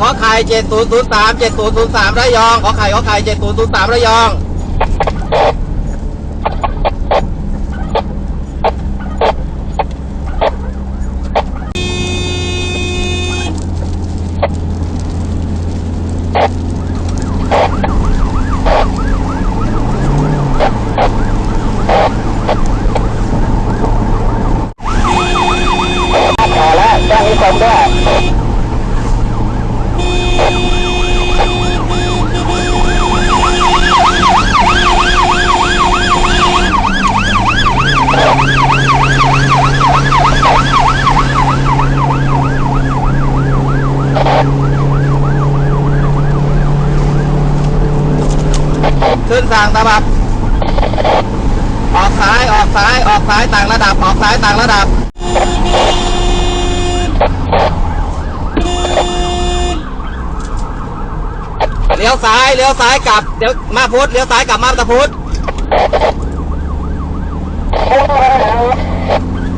ขอไข่เจ็ดศูนย์ศูนย์สามเจ็ดศูนย์ศูนย์สามระยอง ขอไข่ขอไข่เจ็ดศูนย์ศูนย์สามระยองขอแล้วแจ้งนิคมด้วย ขึ้นสั่งตะบับ ออกซ้าย ออกซ้าย ออกซ้ายต่างระดับ ออกซ้ายต่างระดับ เลี้ยวซ้าย เลี้ยวซ้ายกลับ เดี๋ยวมาพุทธเลี้ยวซ้ายกลับมาตะพุทธ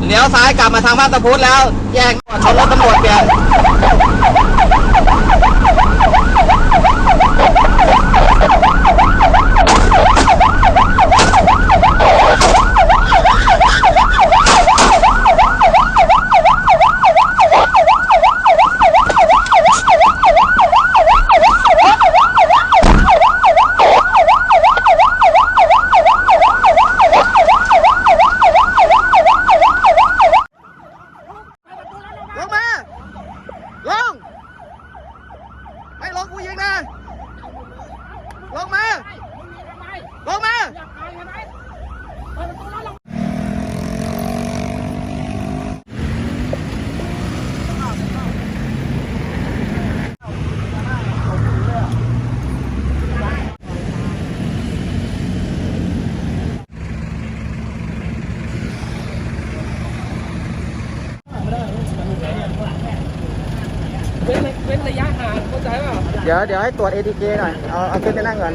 เลี้ยวซ้ายกลับมาทางมาตะพุทธแล้ว แยกชนรถตำรวจเปลี่ยน ลงมา ลง ไม่ลงกูยิงนะ ลงมา ลงมา เดี๋ยวเดี๋ยวให้ตรวจ ATK หน่อย เอาเอาขึ้นไปนั่งก่อน